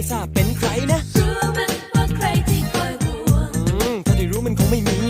ไม่ทราบเป็นใครนะ รู้มันว่าใครที่คอยห่วงถ้าได้รู้มันคงไม่มี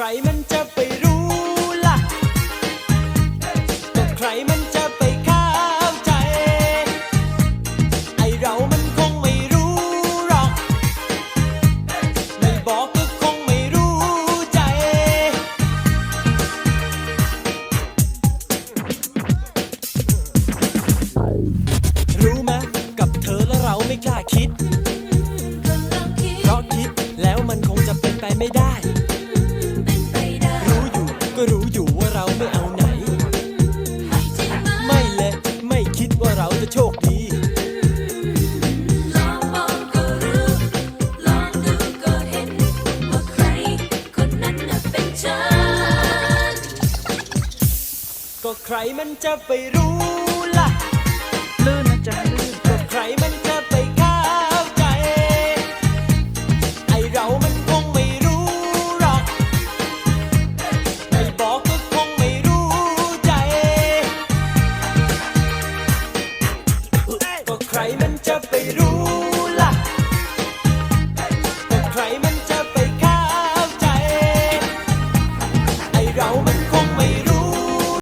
ใครมันจะไปรู้ล่ะก็ใครมันจะไปเข้าใจ ไอเรามันคงไม่รู้หรอก ไม่บอกก็คงไม่รู้ใจ รู้ไหมกับเธอและเราไม่กล้าคิด ก็ใครมันจะไปรู้ล่ะลื่นะจะลื่นก็ใครมันจะไปเข้าใจ ไอเรามันคงไม่รู้หรอกไอบอกก็คงไม่รู้ใจ ก็ใครมันจะ